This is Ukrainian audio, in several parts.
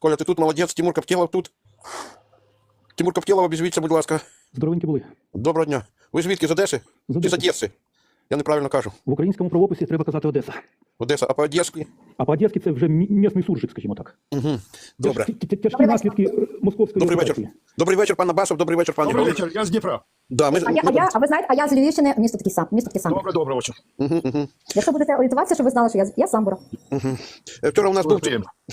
Коля, ти тут молодець, Тимур Коптєлов тут. Тимур Коптєлов, обізвіться, будь ласка. Здоровенькі були. Доброго дня. Ви звідки з Одеси? З Чи з Одеси. Одеси? Я неправильно кажу. В українському правописі треба казати Одеса. Одеса, а по-одеськи? А по-одеськи це вже мі- місний суржик, скажімо так. Угу. Добре. Тяж- Тяжкі наслідки е, московської Добрий вечір. Добрий вечір, пан Абасов, добрий вечір, пане. Добрий вечір, я з Дніпра. Да, ми, А я, а я, а ви знаєте, а я з Львівщини, місто таке сам, місто таке саме. Добре, добре, очень. Якщо будете орієнтуватися, щоб ви знали, що я, я з самбура. Е, Вчора у нас був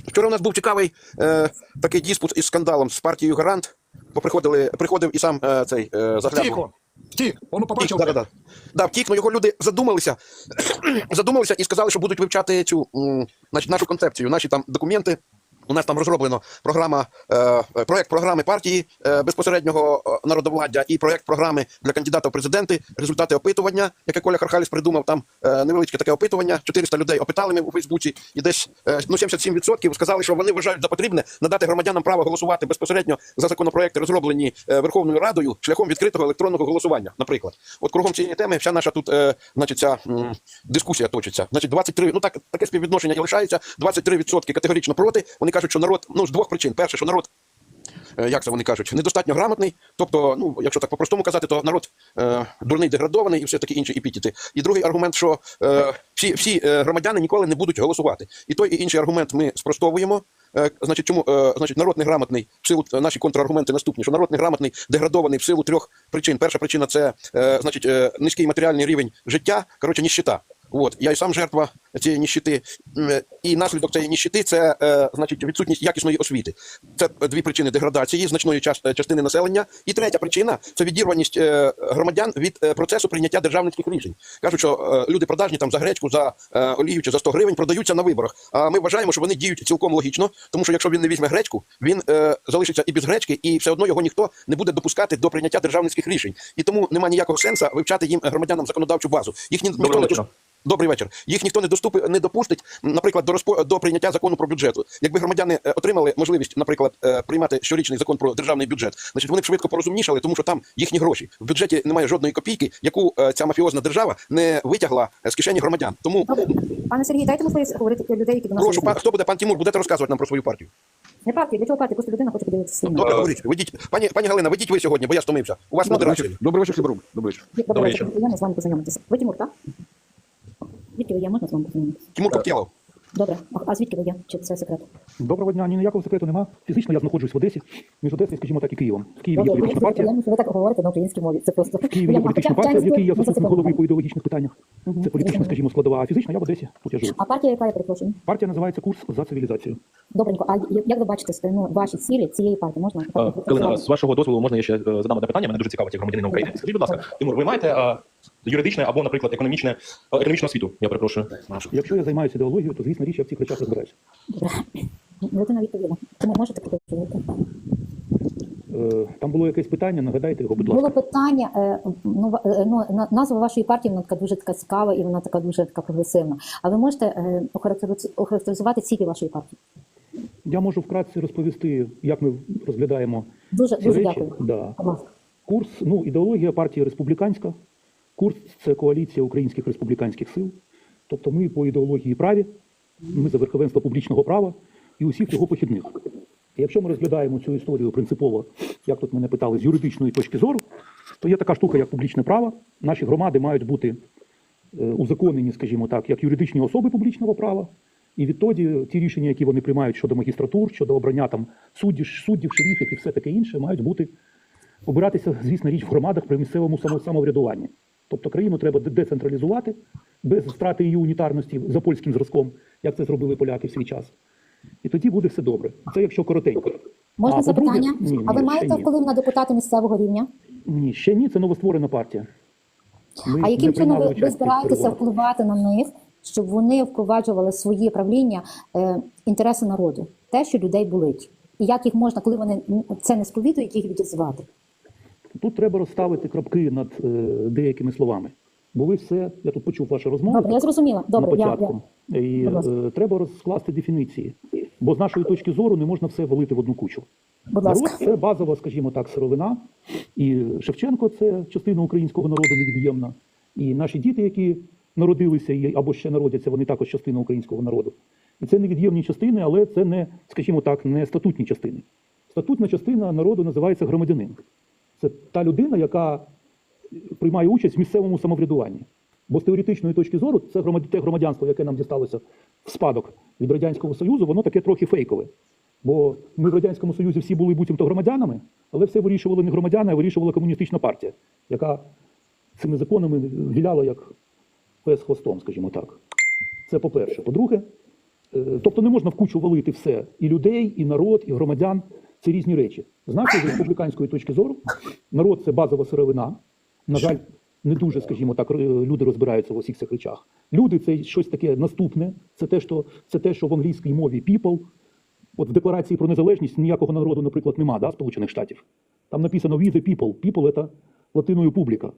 вчора у нас був цікавий е, такий диспут із скандалом з партією Гарант. Поприходили, приходив і сам е, цей е, заглянув. Втік, воно побачив. да, да, да. Да, втік, ну його люди задумалися, задумалися і сказали, що будуть вивчати цю м, значить, нашу концепцію, наші там документи. У нас там розроблено програма, е, проект програми партії е, безпосереднього е, народовладдя і проект програми для кандидата в президенти. Результати опитування, яке Коля Хархаліс придумав. Там невеличке таке опитування. 400 людей опитали ми у Фейсбуці, і десь ну 77% сказали, що вони вважають за потрібне надати громадянам право голосувати безпосередньо за законопроекти, розроблені Верховною Радою шляхом відкритого електронного голосування. Наприклад, от кругом цієї теми вся наша тут, значить, ця дискусія точиться. Значить, 23, ну так таке співвідношення і лишається. 23% категорично проти. Вони кажуть, що народ ну з двох причин: перше, що народ. е, Як це вони кажуть, недостатньо грамотний. Тобто, ну якщо так по-простому казати, то народ е, дурний деградований і все такі інші епітети. І другий аргумент, що е, всі, всі е, громадяни ніколи не будуть голосувати. І той і інший аргумент ми спростовуємо. Е, значить, чому значить народ неграмотний в силу наші контраргументи наступні, що народ неграмотний, деградований в силу трьох причин. Перша причина це значить низький матеріальний рівень життя, коротше, ніщита. От я і сам жертва цієї ніщити, е, і наслідок цієї ніщити це е, значить відсутність якісної освіти. Це дві причини деградації значної час- частини населення. І третя причина це відірваність е, громадян від е, процесу прийняття державницьких рішень. Кажуть, що е, люди продажні там за гречку, за е, олію чи за 100 гривень продаються на виборах. А ми вважаємо, що вони діють цілком логічно, тому що якщо він не візьме гречку, він е, залишиться і без гречки, і все одно його ніхто не буде допускати до прийняття державницьких рішень. І тому немає ніякого сенсу вивчати їм е, громадянам законодавчу базу. Їх ні, ніхто не Добрий вечір. Їх ніхто не доступи не допустить, наприклад, до розпо до прийняття закону про бюджету. Якби громадяни е, отримали можливість, наприклад, е, приймати щорічний закон про державний бюджет, значить вони б швидко порозумнішали, тому що там їхні гроші. В бюджеті немає жодної копійки, яку е, ця мафіозна держава не витягла з кишені громадян. Тому Добре. Пане Сергій, дайте можливість говорити для людей, які до нас прошу, пан, хто буде пан Тимур, будете розказувати нам про свою партію. Не партію, для чого партію? Просто людина хоче подивитися Добре, говоріть. Ведіть, пані пані Галина, ведіть ви сьогодні, бо я стомився. У вас Добре. модерація. Добрий вечір. Добрий вечір. Добрий вечір. приємно з вами познайомитися. Ви Тимур, так? Звідки ви є? Можна з вами познайомитися? Тимур Коптєлов. Добре. А, а звідки ви є? Чи це секрет? Доброго дня, ні ніякого секрету нема. Фізично я знаходжусь в Одесі, між Одесою, скажімо так, і Києвом. В Києві є політична партія. приємно, що ви так говорите на українській мові. Це просто В Києві є політична партія, в якій я це заступник голови по ідеологічних питаннях. Це політична, скажімо, складова. А фізично я в Одесі, тут я живу. А партія, яка я перепрошую? Партія називається Курс за цивілізацію. Добренько, а я- як ви бачите ну, ваші цілі цієї партії? Можна так, Е, так, з вашого дозволу можна я ще е, задам одне питання. Мене дуже цікавить як громадянина України. Скажіть, будь ласка, Тимур, ви маєте е, юридичне або, наприклад, економічне е, економічну освіту? Я перепрошую. Якщо я займаюся ідеологією, то звісно річ я в цих речах розбираюся. Людина відповіла. Тому можете продовжувати? Е, Там було якесь питання, нагадайте його, будь ласка. Було питання, е, ну, ну, назва вашої партії вона така дуже така цікава і вона така дуже така прогресивна. А ви можете охарактеризувати цілі вашої партії? Я можу вкратце розповісти, як ми розглядаємо Дуже ці дуже речі. дякую. Да. Курс, ну, ідеологія партії республіканська. Курс це коаліція українських республіканських сил. Тобто ми по ідеології праві, ми за верховенство публічного права і усіх його похідних. І якщо ми розглядаємо цю історію принципово, як тут мене питали, з юридичної точки зору, то є така штука, як публічне право. Наші громади мають бути е, узаконені, скажімо так, як юридичні особи публічного права. І відтоді ті рішення, які вони приймають щодо магістратур, щодо обрання там суддів, суддів, шерифів і все таке інше, мають бути обиратися, звісно, річ в громадах при місцевому самоврядуванні. Тобто країну треба децентралізувати без втрати її унітарності за польським зразком, як це зробили поляки в свій час. І тоді буде все добре. Це якщо коротенько. Можна А, запитання? Ні, а ви ні, маєте вплив на депутата місцевого рівня? Ні, ще ні, це новостворена партія. Ми А яким чином ви, ви збираєтеся впливати на них, щоб вони впроваджували своє правління, е, інтереси народу, те, що людей болить? І як їх можна, коли вони це не сповідують, їх відізвати? Тут треба розставити крапки над е, деякими словами. Бо ви все, я тут почув вашу розмову Добре, я зрозуміла. Добре, на я, я. І е, треба розкласти дефініції. Бо з нашої точки зору не можна все валити в одну кучу. Будь Народ ласка. це базова, скажімо так, сировина. І Шевченко це частина українського народу невід'ємна. І наші діти, які народилися або ще народяться, вони також частина українського народу. І це невід'ємні частини, але це не, скажімо так, не статутні частини. Статутна частина народу називається громадянин. Це та людина, яка приймає участь в місцевому самоврядуванні. Бо з теоретичної точки зору це те громадянство, яке нам дісталося в спадок від Радянського Союзу, воно таке трохи фейкове. Бо ми в Радянському Союзі всі були буцімто громадянами, але все вирішували не громадяни, а вирішувала комуністична партія, яка цими законами віляла як пес хвостом, скажімо так. Це по-перше. По-друге, е, тобто не можна в кучу валити все і людей, і народ, і громадян. Це різні речі. З нашої з республіканської точки зору, народ це базова сировина. На жаль, не дуже, скажімо так, люди розбираються в усіх цих речах. Люди це щось таке наступне. Це те, що це те, що в англійській мові people. От в декларації про незалежність ніякого народу, наприклад, нема, да, Сполучених Штатів. Там написано we the people. People – це латиною публіка.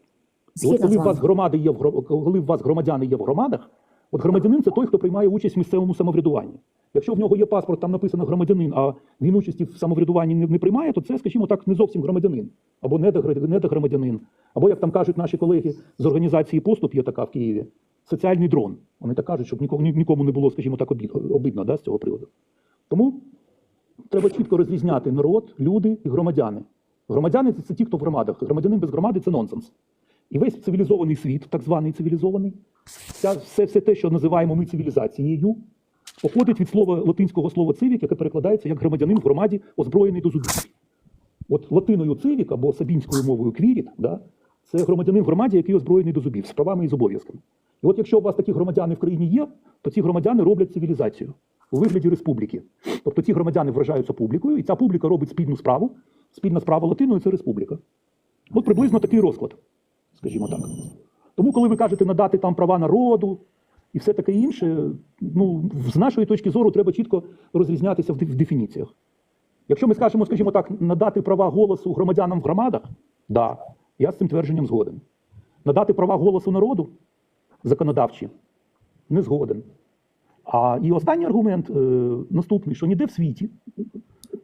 І от коли у вас громади є в коли у вас громадяни є в громадах, от громадянин це той, хто приймає участь в місцевому самоврядуванні. Якщо в нього є паспорт, там написано громадянин, а він участі в самоврядуванні не, не приймає, то це, скажімо так, не зовсім громадянин або недогр- недогромадянин. Або, як там кажуть наші колеги з організації поступ, є така в Києві, соціальний дрон. Вони так кажуть, щоб нікому, нікому не було, скажімо так, обидно да, з цього приводу. Тому треба чітко розрізняти народ, люди і громадяни. Громадяни це ті, хто в громадах. Громадянин без громади це нонсенс. І весь цивілізований світ, так званий цивілізований, все, все те, що називаємо ми цивілізацією, походить від слова латинського слова цивік, яке перекладається як громадянин в громаді, озброєний до зубів. От латиною цивік або сабінською мовою квіріт, да, це громадянин в громаді, який озброєний до зубів з правами і з обов'язками. І от якщо у вас такі громадяни в країні є, то ці громадяни роблять цивілізацію у вигляді республіки. Тобто ці громадяни вважаються публікою, і ця публіка робить спільну справу. Спільна справа латиною це республіка. От приблизно такий розклад, скажімо так. Тому, коли ви кажете надати там права народу і все таке інше, ну, з нашої точки зору треба чітко розрізнятися в дефініціях. Якщо ми скажемо, скажімо так, надати права голосу громадянам в громадах, да, я з цим твердженням згоден. Надати права голосу народу законодавчі не згоден. А і останній аргумент е, наступний: що ніде в світі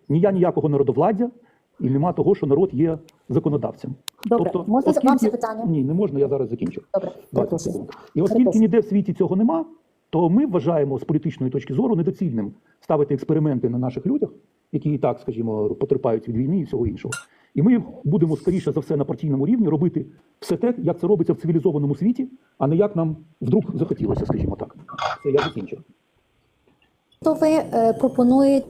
ні я ніякого народовладдя, і нема того, що народ є законодавцем. Добре, можна вам запитання? Ні, не можна, я зараз закінчу. Добре, 20 секунд. І оскільки Перепрошую. ніде в світі цього нема, то ми вважаємо з політичної точки зору недоцільним ставити експерименти на наших людях, які і так, скажімо, потерпають від війни і всього іншого. І ми будемо скоріше за все на партійному рівні робити все те, як це робиться в цивілізованому світі, а не як нам вдруг захотілося, скажімо так. Це я закінчив. То ви е, пропонуєте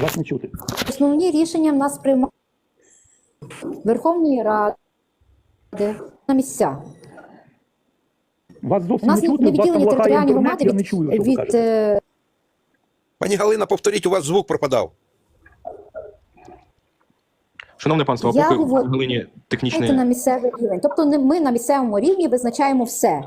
Вас не чути. основні рішення в нас приймають Верховної Ради на місця. Вас У зовсім нас не не чути, там відділені територіальні громади не від, чую, від е, Пані Галина, повторіть, у вас звук пропадав. Шановне панство, Я поки говорю- в Галині Це технічне на місцевий рівень. Тобто ми на місцевому рівні визначаємо все.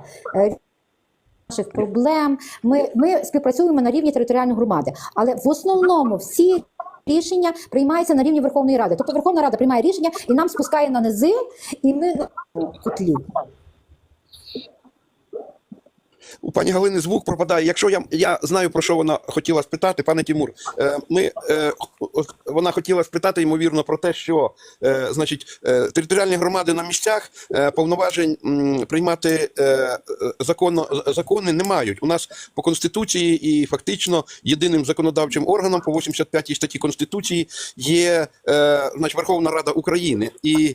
Наших проблем. Ми, ми співпрацюємо на рівні територіальної громади, але в основному всі рішення приймаються на рівні Верховної Ради. Тобто Верховна Рада приймає рішення і нам спускає на низи, і ми в котлі. У пані Галини звук пропадає. Якщо я, я знаю, про що вона хотіла спитати, пане Тимур, е, ми, е, вона хотіла спитати, ймовірно, про те, що е, значить, територіальні громади на місцях повноважень приймати законно, закони не мають. У нас по Конституції і фактично єдиним законодавчим органом по 85 статті Конституції є значить, Верховна Рада України. І,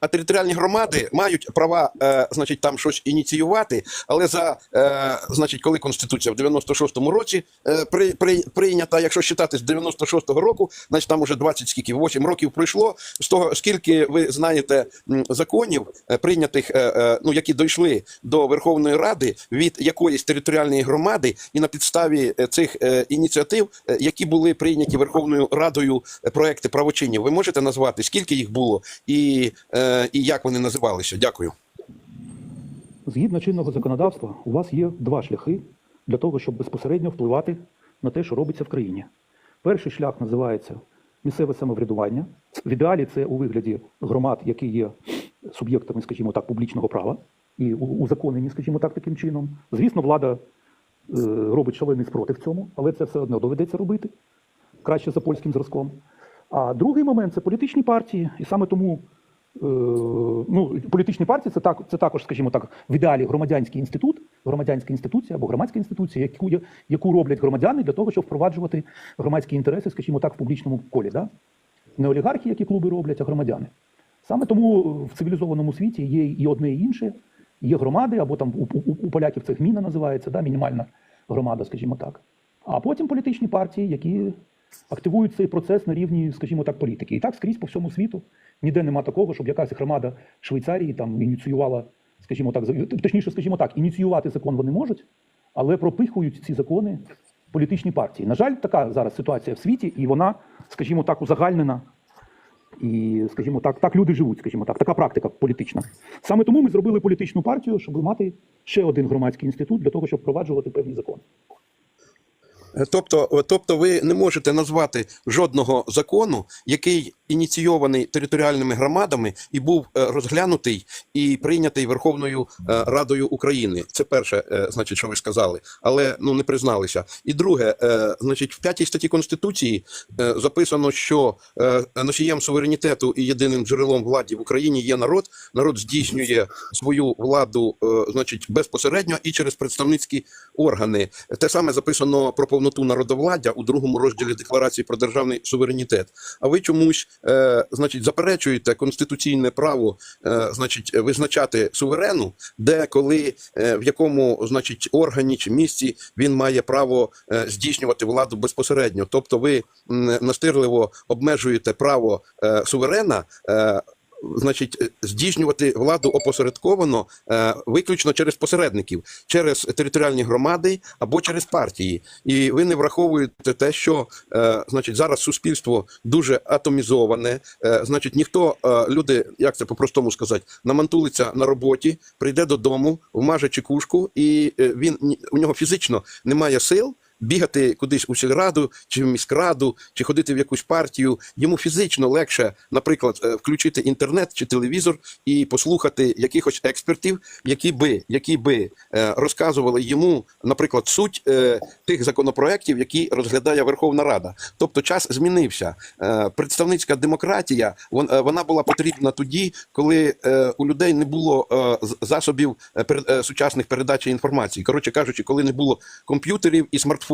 а територіальні громади мають права значить, там щось ініціювати, але за е, значить, коли Конституція в 96-му році е, при, при, прийнята, якщо считати з 96-го року, значить там уже 20 скільки 8 років пройшло. З того скільки ви знаєте законів е, прийнятих, е, е, ну які дійшли до Верховної Ради від якоїсь територіальної громади, і на підставі е, цих е, ініціатив, е, які були прийняті Верховною Радою проекти правочинів, ви можете назвати скільки їх було і, е, і як вони називалися? Дякую. Згідно чинного законодавства, у вас є два шляхи для того, щоб безпосередньо впливати на те, що робиться в країні. Перший шлях називається місцеве самоврядування. В ідеалі це у вигляді громад, які є суб'єктами, скажімо так, публічного права і узаконені, скажімо так, таким чином. Звісно, влада е, робить шалений спротив цьому, але це все одно доведеться робити краще за польським зразком. А другий момент це політичні партії, і саме тому ну, політичні партії це так, це також, скажімо так, в ідеалі громадянський інститут, громадянська інституція або громадська інституція, яку, яку роблять громадяни для того, щоб впроваджувати громадські інтереси, скажімо так, в публічному колі. Да? Не олігархи, які клуби роблять, а громадяни. Саме тому в цивілізованому світі є і одне, і інше. Є громади, або там у, у, у поляків це гміна називається, да, мінімальна громада, скажімо так. А потім політичні партії, які активують цей процес на рівні, скажімо так, політики. І так скрізь по всьому світу ніде нема такого, щоб якась громада Швейцарії там ініціювала, скажімо так, точніше, скажімо так, ініціювати закон вони можуть, але пропихують ці закони політичні партії. На жаль, така зараз ситуація в світі, і вона, скажімо так, узагальнена. І, скажімо так, так люди живуть, скажімо так, така практика політична. Саме тому ми зробили політичну партію, щоб мати ще один громадський інститут для того, щоб впроваджувати певні закони. Е, Тобто, тобто ви не можете назвати жодного закону, який ініційований територіальними громадами і був е, розглянутий і прийнятий Верховною е, Радою України. Це перше, е, значить, що ви сказали, але ну не призналися. І друге, значить, в п'ятій статті Конституції записано, що носієм суверенітету і єдиним джерелом владі в Україні є народ. Народ здійснює свою владу, значить, безпосередньо і через представницькі органи. Те саме записано про повноту народовладдя у другому розділі Декларації про державний суверенітет. А ви чомусь, е, значить, заперечуєте конституційне право, е, значить, визначати суверену, де коли е, в якому, значить, органі чи місці він має право здійснювати владу безпосередньо. Тобто, ви настирливо обмежуєте право суверена. Значить, е, здійснювати владу опосередковано е, виключно через посередників, через територіальні громади або через партії. І ви не враховуєте те, що е, значить зараз суспільство дуже атомізоване. Е, значить, ніхто е, люди, як це по-простому сказати, намантулиться на роботі, прийде додому, вмаже чекушку, і е, він у нього фізично немає сил бігати кудись у сільраду чи в міськраду, чи ходити в якусь партію. Йому фізично легше, наприклад, е, включити інтернет чи телевізор і послухати якихось експертів, які би, які би е, розказували йому, наприклад, суть е, тих законопроєктів, які розглядає Верховна Рада. Тобто час змінився. Представницька демократія вона була потрібна тоді, коли у людей не було засобів сучасних передачі інформації. Коротше кажучи, коли не було комп'ютерів і смартфонів.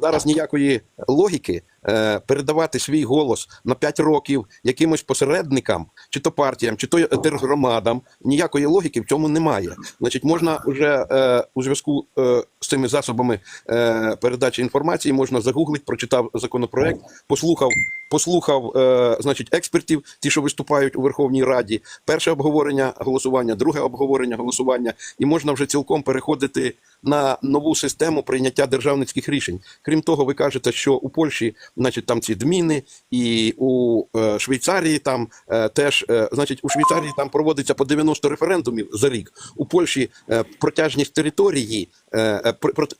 Зараз ніякої логіки е, передавати свій голос на 5 років якимось посередникам, чи то партіям, чи то тергромадам. Ніякої логіки в цьому немає. Значить, можна вже е, у зв'язку е, з цими засобами е, передачі інформації можна загуглити, прочитав законопроект, послухав. Послухав, е, значить, експертів, ті, що виступають у Верховній Раді, перше обговорення голосування, друге обговорення голосування, і можна вже цілком переходити на нову систему прийняття державницьких рішень. Крім того, ви кажете, що у Польщі, значить, там ці дміни, і у е, Швейцарії там е, теж, е, значить, у Швейцарії там проводиться по 90 референдумів за рік. У Польщі е, протяжність території,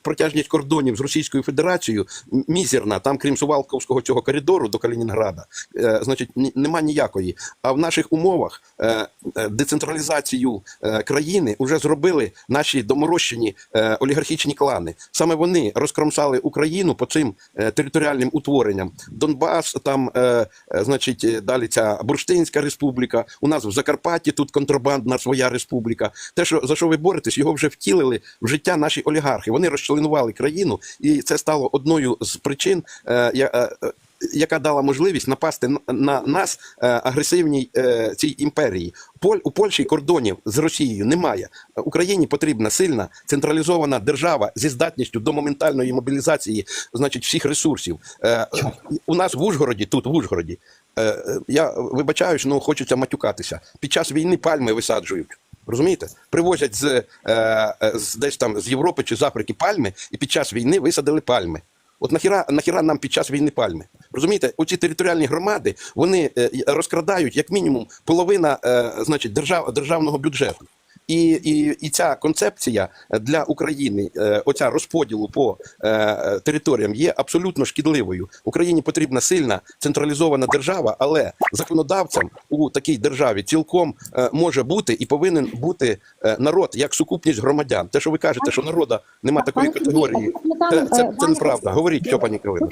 протяжність кордонів з Російською Федерацією мізерна. Там, крім Сувалковського цього коридору до Калінінграда, е, значить, нема ніякої. А в наших умовах е, е, децентралізацію е, країни вже зробили наші доморощені е, олігархічні клани. Саме вони розкромсали Україну по цим е, територіальним утворенням. Донбас, там, е, е, значить, е, далі ця Бурштинська республіка. У нас в Закарпатті тут контрабандна своя республіка. Те, що за що ви боретесь, його вже втілили в життя наші олігархи. Вони розчленували країну, і це стало одною з причин. е, е, яка дала можливість напасти на- на нас е, агресивній цій імперії. У Польщі кордонів з Росією немає. Україні потрібна сильна централізована держава зі здатністю до моментальної мобілізації, значить, всіх ресурсів. У нас в Ужгороді, тут в Ужгороді, я вибачаюсь, ну хочеться матюкатися. Під час війни пальми висаджують. Розумієте, привозять з, е, е, з десь там з Європи чи з Африки пальми, і під час війни висадили пальми. От нахіра, нахіра нам під час війни пальми? Розумієте, оці територіальні громади вони е, розкрадають як мінімум половина значить, держав, державного бюджету. І, і, і ця концепція для України, е, оця розподілу по е, територіям є абсолютно шкідливою. Україні потрібна сильна централізована держава, але законодавцем у такій державі цілком е, може бути і повинен бути народ як сукупність громадян. Те, що ви кажете, що народа нема такої категорії, це, це, це неправда. Говоріть, що пані Калина.